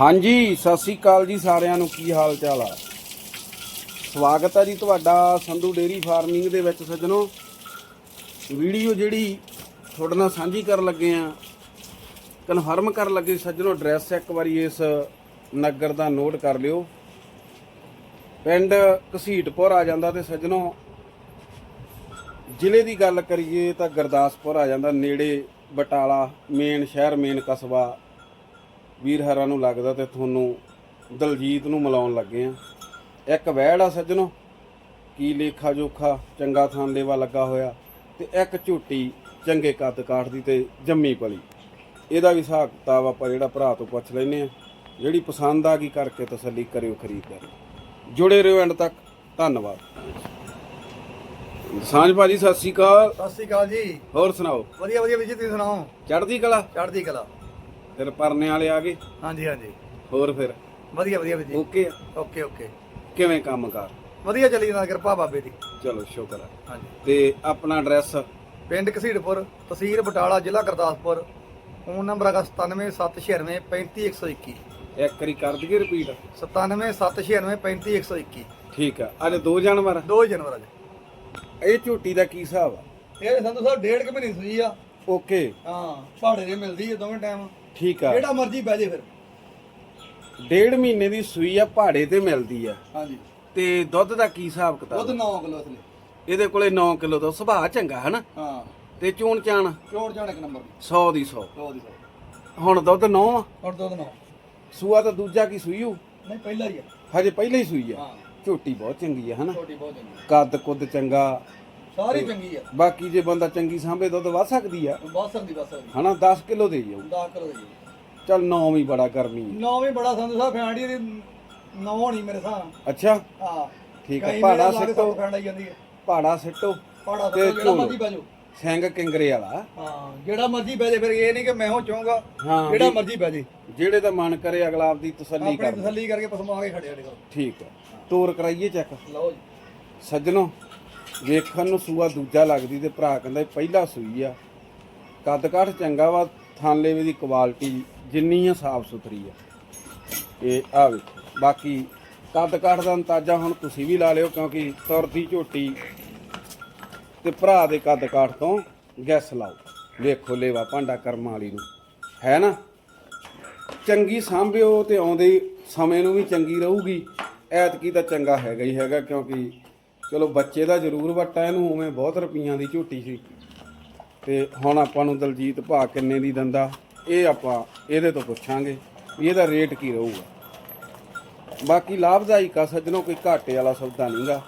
ਹਾਂਜੀ, ਸਤਿ ਸ੍ਰੀ ਅਕਾਲ ਜੀ ਸਾਰਿਆਂ ਨੂੰ। ਕੀ ਹਾਲ ਚਾਲ ਆ? ਸਵਾਗਤ ਹੈ ਜੀ ਤੁਹਾਡਾ ਸੰਧੂ ਡੇਰੀ ਫਾਰਮਿੰਗ ਦੇ ਵਿੱਚ ਸੱਜਣੋ। ਵੀਡੀਓ ਜਿਹੜੀ ਤੁਹਾਡੇ ਨਾਲ ਸਾਂਝੀ ਕਰਨ ਲੱਗੇ ਆ, ਕਨਫਰਮ ਕਰਨ ਲੱਗੇ ਸੱਜਣੋ, ਐਡਰੈਸ ਇੱਕ ਵਾਰੀ ਇਸ ਨਗਰ ਦਾ ਨੋਟ ਕਰ ਲਿਓ। ਪਿੰਡ ਘਸੀਟਪੁਰ ਆ ਜਾਂਦਾ ਤੇ ਸੱਜਣੋ, ਜ਼ਿਲ੍ਹੇ ਦੀ ਗੱਲ ਕਰੀਏ ਤਾਂ ਗੁਰਦਾਸਪੁਰ ਆ ਜਾਂਦਾ, ਨੇੜੇ ਬਟਾਲਾ, ਮੇਨ ਸ਼ਹਿਰ, ਮੇਨ ਕਸਬਾ। ਵੀਰ ਹਰਾਂ ਨੂੰ ਲੱਗਦਾ ਤੇ ਤੁਹਾਨੂੰ ਦਲਜੀਤ ਨੂੰ ਮਿਲਾਉਣ ਲੱਗੇ ਆ। ਇੱਕ ਵਹਿੜ ਆ ਸੱਜਣੋ ਕੀ ਲੇਖਾ ਜੋਖਾ ਚੰਗਾ ਥਾਂ ਲੇਵਾ ਲੱਗਾ ਹੋਇਆ ਤੇ ਇੱਕ ਝੂਟੀ ਚੰਗੇ ਕੱਦ ਕਾਠ ਦੀ ਤੇ ਜੰਮੀ ਪਲੀ। ਇਹਦਾ ਵੀ ਹਿਸਾਬ ਕਿਤਾਬ ਆਪਾਂ ਜਿਹੜਾ ਭਰਾ ਤੋਂ ਪੁੱਛ ਲੈਨੇ ਆ ਜਿਹੜੀ ਪਸੰਦ ਆ ਗਈ ਕਰਕੇ ਤਸੱਲੀ ਕਰਿਓ ਖਰੀਦਦਾਰੀ। ਜੁੜੇ ਰਹੋ ਐਂਡ ਤੱਕ ਧੰਨਵਾਦ। ਸਾਂਝ ਭਾਜੀ ਸਤਿ ਸ਼੍ਰੀ ਅਕਾਲ। ਸਤਿ ਸ਼੍ਰੀ ਅਕਾਲ ਜੀ। ਹੋਰ ਸੁਣਾਓ? ਵਧੀਆ ਵਧੀਆ ਵੀਰ ਜੀ ਤੁਸੀਂ ਸੁਣਾਓ? ਚੜ੍ਹਦੀ ਕਲਾ? ਚੜ੍ਹਦੀ ਕਲਾ। ਫਿਰ ਪਰਨੇ ਵਾਲੇ ਆ ਗਏ? ਹਾਂਜੀ ਹਾਂਜੀ। ਹੋਰ ਫਿਰ? ਵਧੀਆ ਵਧੀਆ ਵੀਰ ਜੀ। ਓਕੇ? ਆ? Okay okay. ਕਿਵੇਂ ਕੰਮ ਕਰ ਵਧੀਆ ਚੱਲੀ ਜਾਂਦਾ ਕਿਰਪਾ ਬਾਬੇ ਦੀ। ਚਲੋ ਸ਼ੁਕਰ ਆ। ਹਾਂਜੀ। ਤੇ ਆਪਣਾ ਐਡਰੈਸ? ਪਿੰਡ ਘਸੀੜਪੁਰ ਤਹਿਸੀਲ ਬਟਾਲਾ ਜ਼ਿਲ੍ਹਾ ਗੁਰਦਾਸਪੁਰ। ਫੋਨ ਨੰਬਰ ਹੈਗਾ 9776935121 ਇੱਕ ਵਾਰੀ ਕਰ ਦਈਏ ਰਿਪੀਟ 9776935121 ਠੀਕ ਆ। ਅਰੇ ਦੋ ਜਾਨਵਰ 2 ਜਨਵਰੀ ਅੱਜ ਇਹ ਝੂਟੀ ਦਾ ਕੀ ਹਿਸਾਬ ਆ? ਇਹ ਸੰਧੂ ਸਾਹਿਬ ਡੇਢ ਕੁ ਮਹੀਨੇ ਸੂਈ ਆ। ਓਕੇ। ਹਾਂ ਪਹਾੜੇ ਦੇ ਮਿਲਦੀ ਹੈ ਦੋਵੇਂ ਟਾਈਮ ਠੀਕ ਆ। ਜਿਹੜਾ ਮਰਜ਼ੀ ਬਹਿ ਜੇ ਫਿਰ। ਡੇਢ ਮਹੀਨੇ ਦੀ ਸੂਈ ਆ ਪਹਾੜੇ ਤੇ ਮਿਲਦੀ ਆ। ਹਾਂਜੀ। ਤੇ ਦੁੱਧ ਦਾ ਕੀ ਹਿਸਾਬ ਦੁੱਧ ਕਿਤਾਬ 9 ਕਿਲੋ ਅਸਲੀ। ਇਹਦੇ ਕੋਲੇ 9 ਕਿਲੋ ਦਾ ਸੁਭਾਅ ਚੰਗਾ ਹਨਾ? ਹਾਂ। ਤੇ ਚੂਣ ਚਾਣ? ਚੋੜ ਜਾਣ ਇੱਕ ਨੰਬਰ 100 ਦੀ 100 ਲੋ ਦੀ ਸੌ। ਹੁਣ ਦੁੱਧ 9 ਆ? ਔਰ ਦੁੱਧ 9 ਸੂਆ ਤਾਂ ਦੂਜਾ ਕੀ ਸੂਈ ਹੋ ਨਹੀਂ ਪਹਿਲਾ ਹੀ ਆ। ਹਜੇ ਪਹਿਲਾਂ ਹੀ ਸੂਈ ਆ। ਹਾਂ। ਝੂਟੀ ਬਹੁਤ ਚੰਗੀ ਆ ਹਨਾ? ਛੋਟੀ ਬਹੁਤ ਚੰਗੀ ਕੱਦ ਕੁੱਦ ਚੰਗਾ। ਸਾਰੀ ਚੰਗੀ ਆ। ਬਾਕੀ ਜੇ ਬੰਦਾ ਚੰਗੀ ਸਾਂਭੇ ਦੁੱਧ ਵੱਧ ਸਕਦੀ ਆ। ਬਸ ਸਕਦੀ ਬਸ ਸਕਦੀ। ਹਨਾ 10 ਕਿਲੋ ਦੇ ਜਾਊ। 10 ਕਿਲੋ ਦੀ ਚੱਲ 9 ਵੀ ਬੜਾ ਗਰਮੀ ਆ। ਨੌ ਵੀ ਬੜਾ ਸੰਧੂ ਸਾਹਿਬ ਫੈਂਡੀ ਦੀ ਨੌ ਹੋਣੀ ਮੇਰੇ ਹਿਸਾਬ ਅੱਛਾ। ਹਾਂ। ਠੀਕ ਆ ਪਹਾੜਾ ਸਿੱਟੋ। ਸੱਤ ਫੈਂਡ ਆਈ ਜਾਂਦੀ ਹੈ ਪਹਾੜਾ ਸਿੱਟੋ ਪਾੜਾ ਤੇ ਜਿਹੜਾ ਝੋਲੋ। ਮਰਜ਼ੀ ਬਾਜੋ ਸਿੰਘ ਕਿੰਗਰੇ ਵਾਲਾ। ਹਾਂ ਜਿਹੜਾ ਮਰਜ਼ੀ ਬਹਿ ਫਿਰ ਇਹ ਨਹੀਂ ਕਿ ਮੈਂ ਹੋ ਚਾਹੂੰਗਾ। ਹਾਂ ਜਿਹੜਾ ਵੀ ਮਰਜ਼ੀ ਬਹਿ ਜਿਹੜੇ ਦਾ ਮਨ ਕਰੇ ਅਗਲਾ ਆਪਦੀ ਤਸੱਲੀ ਆਪਣੀ ਕਰ ਤਸੱਲੀ ਕਰਕੇ ਪਸਮਾ ਕੇ ਖੜੇ ਠੀਕ ਆ। ਤੋਰ ਕਰਾਈਏ ਚੈੱਕ। ਲਓ ਜੀ। ਸੱਜਣੋ ਵੇਖਣ ਨੂੰ ਸੂਆ ਦੂਜਾ ਲੱਗਦੀ ਤੇ ਭਰਾ ਕਹਿੰਦਾ ਇਹ ਪਹਿਲਾ ਸੂਈ ਆ। ਕੱਦ ਕਾਠ ਚੰਗਾ ਵਾ ਥਾਂਲੇ ਦੀ ਕੁਆਲਿਟੀ ਜਿੰਨੀ ਆ ਸਾਫ਼ ਸੁਥਰੀ ਆ। ਇਹ ਆ ਵੇਖੋ, ਬਾਕੀ ਕੱਦ ਕਾਠ ਦਾ ਅੰਦਾਜ਼ਾ ਹੁਣ ਤੁਸੀਂ ਵੀ ਲਾ ਲਿਓ ਕਿਉਂਕਿ ਤੁਰਦੀ ਝੋਟੀ ਤੇ ਭਰਾ ਦੇ ਕੱਦ ਕਾਠ ਤੋਂ ਗੈਸ ਲਾਓ। ਵੇਖੋ ਲੇਵਾ ਭਾਂਡਾ ਕਰਮਾਂ ਵਾਲੀ ਨੂੰ, ਹੈ ਨਾ? ਚੰਗੀ ਸਾਂਭਿਓ ਤੇ ਆਉਂਦੇ ਸਮੇਂ ਨੂੰ ਵੀ ਚੰਗੀ ਰਹੂਗੀ। ਐਤਕੀ ਤਾਂ ਚੰਗਾ ਹੈਗਾ ਹੀ ਹੈਗਾ ਕਿਉਂਕਿ ਚਲੋ ਬੱਚੇ ਦਾ ਜ਼ਰੂਰ ਵੱਟਾ ਇਹਨੂੰ ਉਵੇਂ ਬਹੁਤ ਰੁਪਈਆਂ ਦੀ ਝੋਟੀ ਸੀ। ਤੇ ਹੁਣ ਆਪਾਂ ਨੂੰ ਦਲਜੀਤ ਭਾ ਕਿੰਨੇ ਦੀ ਦੰਦਾ ਇਹ ਆਪਾਂ ਇਹਦੇ ਤੋਂ ਪੁੱਛਾਂਗੇ ਵੀ ਇਹਦਾ ਰੇਟ ਕੀ ਰਹੂਗਾ। ਬਾਕੀ ਲਾਭਦਾਇਕ ਆ ਸੱਜਣੋ ਕੋਈ ਘਾਟੇ ਵਾਲਾ ਸੌਦਾ ਨਹੀਂਗਾ।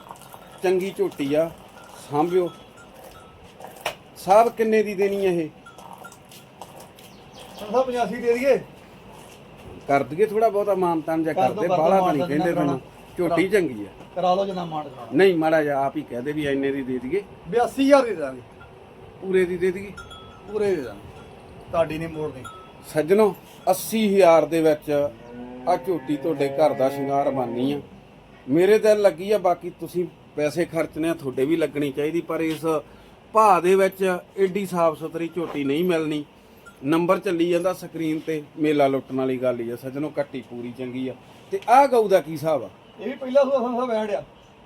ਚੰਗੀ ਝੋਟੀ ਆ ਸਾਂਭਿਓ। ਸਾਹਿਬ ਕਿੰਨੇ ਦੀ ਦੇਣੀ ਆ ਇਹ? ਸੰਧੂ ਸਾਹਿਬ 85 ਦੇ ਦਈਏ। ਕਰ ਦਈਏ ਥੋੜਾ ਬਹੁਤਾ ਮਾਨਤਾਨ ਜਾਂ ਕਰਦੇ ਤਾਂ ਨਹੀਂ ਕਹਿੰਦੇ ਤੈਨੂੰ ਝੋਟੀ ਚੰਗੀ ਆ। ਕਰਾ ਲਓ ਜਿੰਨਾ ਮਾਣ ਕਰਾ ਨਹੀਂ ਮਾੜਾ ਜਿਹਾ ਆਪ ਹੀ ਕਹਦੇ ਵੀ ਇੰਨੇ ਦੀ ਦੇ ਦਈਏ। 82000 ਦੀ ਦਾਂਗੇ। ਪੂਰੇ ਦੀ ਦੇ ਦਈਏ। ਪੂਰੇ ਦੇ ਦਾਂਗੇ। ਤੁਹਾਡੀ ਨਹੀਂ ਮੋੜਨੀ ਸੱਜਣੋ 80000 ਦੇ ਵਿੱਚ ਆ ਝੋਟੀ ਤੁਹਾਡੇ ਘਰ ਦਾ ਸ਼ਿੰਗਾਰ ਬਾਨੀ ਆ। ਮੇਰੇ ਦਿਲ ਲੱਗੀ ਆ ਬਾਕੀ ਤੁਸੀਂ ਪੈਸੇ ਖਰਚਨੇ ਆ ਤੁਹਾਡੇ ਵੀ ਲੱਗਣੀ ਚਾਹੀਦੀ ਪਰ ਇਸ ਭਾਅ ਦੇ ਵਿੱਚ ਏਡੀ ਸਾਫ਼ ਸੁਥਰੀ ਝੋਟੀ ਨਹੀਂ ਮਿਲਣੀ। ਨੰਬਰ ਚੱਲੀ ਜਾਂਦਾ ਸਕਰੀਨ ਤੇ ਮੇਲਾ ਲੁੱਟਣ ਵਾਲੀ ਗੱਲ ਹੀ ਆ। ਸੱਜਣੋ ਕੱਟੀ ਪੂਰੀ ਚੰਗੀ ਆ। ਤੇ ਆਹ ਗਊ ਦਾ ਕੀ ਹਿਸਾਬ ਆ? ਇਹ ਵੀ ਪਹਿਲਾ ਸੂਆ ਸੰਧੂ ਸਾਹਿਬ ਐਂਡ ਆ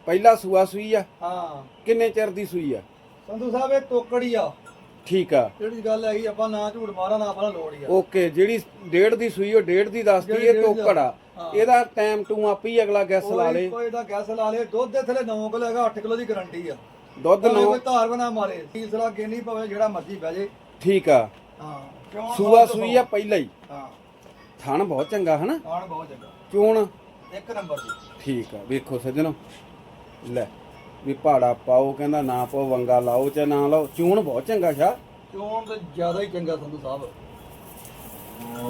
ਪਹਿਲਾ ਸੂਆ ਸੂਈ ਆ। ਹਾਂ। ਕਿੰਨੇ ਚਿਰ ਦੀ ਸੂਈ ਆ? ਸੰਧੂ ਸਾਹਿਬ ਇਹ ਤੋਕੜੀ ਆ। ਠੀਕ ਆ। ਜਿਹੜੀ ਗੱਲ ਹੈਗੀ ਆਪਾਂ ਨਾ ਝੂਠ ਮਾਰਾ ਨਾ ਆਪਣਾ ਲੋੜ ਹੀ ਆ। ਓਕੇ ਜਿਹੜੀ ਡੇਢ ਦੀ ਸੂਈ ਉਹ ਡੇਢ ਦੀ ਦੱਸਦੀ ਇਹ ਟੋਕੜਾ ਹਾਂ। ਇਹਦਾ ਟਾਈਮ ਟੂ ਆਪੇ ਹੀ ਅਗਲਾ ਗੈਸ ਲਾ ਲੇ। ਕੋਈ ਕੋਈ ਦਾ ਗੈਸ ਲਾ ਲੇ। ਦੁੱਧ ਦੇ ਥਲੇ 9 ਕਿਲੋ ਹੈਗਾ 8 ਕਿਲੋ ਦੀ ਗਾਰੰਟੀ ਆ। ਦੁੱਧ ਨੂੰ ਕੋਈ ਧਾਰ ਬਣਾ ਮਾਰੇ। ਤੀਸਰਾ ਗੇਨੀ ਪਵੇ ਜਿਹੜਾ ਮਰਜ਼ੀ ਬਹਿ ਜੇ। ਠੀਕ ਆ। ਹਾਂ ਸੂਆ ਸੂਈ ਆ ਪਹਿਲਾਂ ਹੀ। ਹਾਂ। ਥਣ ਬਹੁਤ ਚੰਗਾ ਹਨਾ? ਆਣ ਬਹੁਤ ਚੰਗਾ। ਚੂਣ ਇੱਕ ਨੰਬਰ ਦੀ। ਠੀਕ ਆ ਵੇਖੋ ਸੱਜਣੋ। ਲੈ ਵੀ ਪਹਾੜਾ ਪਾਓ ਕਹਿੰਦਾ ਨਾ ਪਾਓ ਵੰਗਾ ਲਾਓ ਚਾਹੇ ਨਾ ਲਾਓ। ਚੂਣ ਬਹੁਤ ਚੰਗਾ ਸ਼ਾ। ਕਿਉਂ ਤੇ ਜ਼ਿਆਦਾ ਹੀ ਚੰਗਾ ਸੰਧੂ ਸਾਹਿਬ।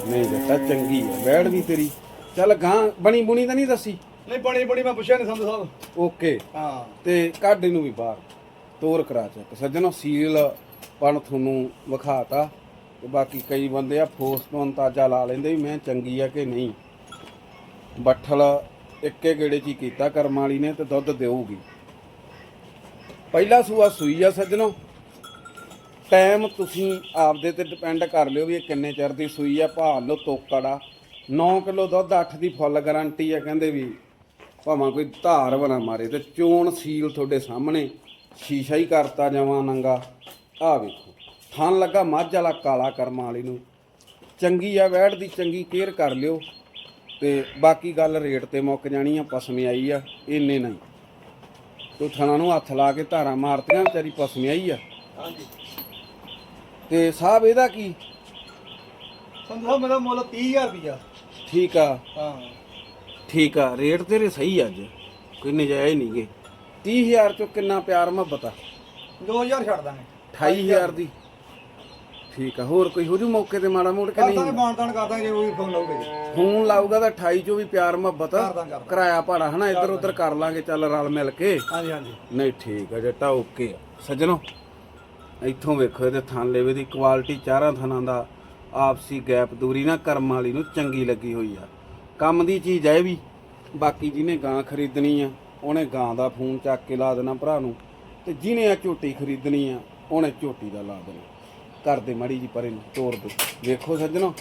ਨਹੀਂ ਬੇਟਾ ਚੰਗੀ ਆ ਬੈੜ ਵੀ ਤੇਰੀ। ਚੱਲ ਗਾਂ ਬਣੀ ਬੁਣੀ ਤਾਂ ਨਹੀਂ ਦੱਸੀ? ਨਹੀਂ ਬਣੀ ਬਣੀ ਮੈਂ ਪੁੱਛਿਆ ਨਹੀਂ ਸੰਧੂ ਸਾਹਿਬ। ਓਕੇ। ਹਾਂ। ਤੇ ਕਾਢੇ ਨੂੰ ਵੀ ਬਾਹਰ। ਤੋਰ ਕਰਾ ਚੱਕ। ਸੱਜਣੋ ਸੀਲ ਪਣ ਤੁਹਾਨੂੰ ਵਿਖਾਤਾ। ਤੇ ਬਾਕੀ ਕਈ ਬੰਦੇ ਆ ਫੋਰਸ ਤੋਂ ਅੰਦਾਜ਼ਾ ਲਾ ਲੈਂਦੇ ਵੀ ਮੈਂ ਚੰਗੀ ਆ ਕਿ ਨਹੀਂ। ਬੱਠਲ ਇੱਕੇ ਗੇੜੇ ਚ ਹੀ ਕੀਤਾ, ਕਰਮ ਵਾਲੀ ਨੇ ਤੇ ਦੁੱਧ ਦੇਊਗੀ। ਪਹਿਲਾ ਸੂਆ ਸੂਈ ਆ ਸੱਜਣੋ। ਟਾਈਮ ਤੁਸੀਂ ਆਪਦੇ ਤੇ ਡਿਪੈਂਡ ਕਰ ਲਿਓ ਵੀ ਇਹ ਕਿੰਨੇ ਚਿਰ ਦੀ ਸੂਈ ਆ ਭਾਲ ਲਓ ਤੋਕੜ ਆ 9 ਕਿਲੋ ਦੁੱਧ 8 ਦੀ ਫੁੱਲ ਗਾਰੰਟੀ ਆ, ਕਹਿੰਦੇ ਵੀ ਭਾਵੇਂ ਕੋਈ ਧਾਰ ਬਣਾ ਮਾਰੇ ਤੇ ਚੋਣ ਸੀਲ ਤੁਹਾਡੇ ਸਾਹਮਣੇ। ਸ਼ੀਸ਼ਾ ਹੀ ਕਰਤਾ ਜਾਵਾਂ ਨੰਗਾ। ਆ ਵੇਖੋ ਥਣ ਲੱਗਾ ਮੱਝ ਵਾਲਾ ਕਾਲਾ ਕਰਮ ਵਾਲੀ ਨੂੰ। ਚੰਗੀ ਆ, ਵੈੜ ਦੀ ਚੰਗੀ ਕੇਅਰ ਕਰ ਲਿਓ। ਤੇ ਬਾਕੀ ਗੱਲ ਰੇਟ ਤੇ ਮੁੱਕ ਜਾਣੀ ਆ ਪਸਮੇ ਆਈ ਆ ਇੰਨੇ ਨਹੀਂ। ਤੋ ਥਣਾ ਨੂੰ ਹੱਥ ਲਾ ਕੇ ਧਾਰਾਂ ਮਾਰਤੀਆਂ ਵਿਚਾਰੀ ਪਸਮੇ ਆਈ ਆ। ਹਾਂਜੀ। ਤੇ ਸਾਹਿਬ ਇਹਦਾ ਕੀ? ਸੰਧੂ ਮੇਰਾ ਮੁੱਲ 30000 ਰੁਪਇਆ ਠੀਕ ਆ। ਹਾਂ। ਠੀਕ ਆ ਰੇਟ ਤੇਰੇ ਸਹੀ ਅੱਜ। ਕੋਈ ਨਜਾਇਜ਼ ਨਹੀਂ ਗੇ 30000 ਚੋਂ ਕਿੰਨਾ ਪਿਆਰ ਮੁਹੱਬਤ ਆ? 2000 ਛੱਡ ਦਾਂਗੇ। 28000 ਦੀ। ਠੀਕ ਆ ਹੋਰ ਕੋਈ ਹੋ ਜੂ ਮੌਕੇ ਤੇ ਮਾੜਾ ਮੋੜ ਕੇ ਦਾਂਗੇ ਨਹੀਂ? ਬਾਣਤਾਨ ਕਰ ਦਾਂਗੇ ਉਹ ਵੀ ਫੋਨ ਲਾਉਗੇ ਜੀ। ਫੋਨ ਲਾਊਗਾ ਤਾਂ 28 ਚੋਂ ਵੀ ਪਿਆਰ ਮੁਹੱਬਤ ਕਰ ਦਾਂ, ਕਰ ਦਾਂ। ਕਿਰਾਇਆ ਭਾੜਾ ਹਨਾ ਇੱਧਰ ਉੱਧਰ ਕਰ ਲਾਂਗੇ ਚੱਲ ਰਲ ਮਿਲ ਕੇ। ਹਾਂਜੀ ਹਾਂਜੀ। ਨਹੀਂ ਠੀਕ ਆ ਜੱਟਾ ਓਕੇ ਆ। ਸੱਜਣੋ ਇੱਥੋਂ ਵੇਖੋ ਇਹਦੇ ਥਣ ਲੇਵੇ ਦੀ ਕੁਆਲਿਟੀ ਚਾਰਾਂ ਥਣਾਂ ਦਾ ਆਪਸੀ ਗੈਪ ਦੂਰੀ ਨਾ ਕਰਮ ਵਾਲੀ ਨੂੰ ਚੰਗੀ ਲੱਗੀ ਹੋਈ ਆ। ਕੰਮ ਦੀ ਚੀਜ਼ ਆ ਇਹ ਵੀ। ਬਾਕੀ ਜਿਹਨੇ ਗਾਂ ਖਰੀਦਣੀ ਆ ਉਹਨੇ ਗਾਂ ਦਾ ਫੋਨ ਚੱਕ ਕੇ ਲਾ ਦੇਣਾ ਭਰਾ ਨੂੰ। ਤੇ ਜਿਹਨੇ ਆ ਝੋਟੀ ਖਰੀਦਣੀ ਆ ਉਹਨੇ ਝੋਟੀ ਦਾ ਲਾ ਦੇਣਾ। ਕਰ ਦੇ ਮੜੀ ਜੀ ਪਰੇ ਨੂੰ ਤੋੜ ਦੇ। ਵੇਖੋ ਸੱਜਣੋ,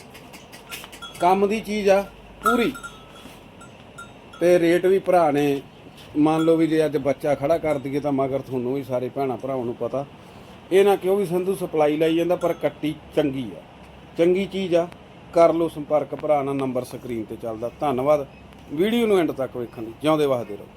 ਕੰਮ ਦੀ ਚੀਜ਼ ਆ ਪੂਰੀ। ਤੇ ਰੇਟ ਵੀ ਭਰਾ ਨੇ। ਮੰਨ ਲਓ ਵੀ ਜੇ ਅੱਜ ਬੱਚਾ ਖੜਾ ਕਰ ਦਈਏ ਤਾਂ ਮਗਰ ਤੁਹਾਨੂੰ ਵੀ ਸਾਰੇ ਭੈਣਾ ਭਰਾਵਾਂ ਨੂੰ ਪਤਾ। ਇਹ ਨਾ ਕਿਉਂ ਵੀ ਸੰਧੂ ਸਪਲਾਈ ਲਈ ਜਾਂਦਾ, ਪਰ ਕੱਟੀ ਚੰਗੀ ਆ। ਚੰਗੀ ਚੀਜ਼ ਆ। ਕਰ ਲਓ ਸੰਪਰਕ ਭਰਾ ਨਾਲ ਨੰਬਰ ਸਕਰੀਨ ਤੇ ਚੱਲਦਾ। ਧੰਨਵਾਦ। ਵੀਡੀਓ ਨੂੰ ਐਂਡ ਤੱਕ ਵੇਖਣ ਲਈ। ਜਿਉਂਦੇ ਵਸਦੇ ਰਹੋ।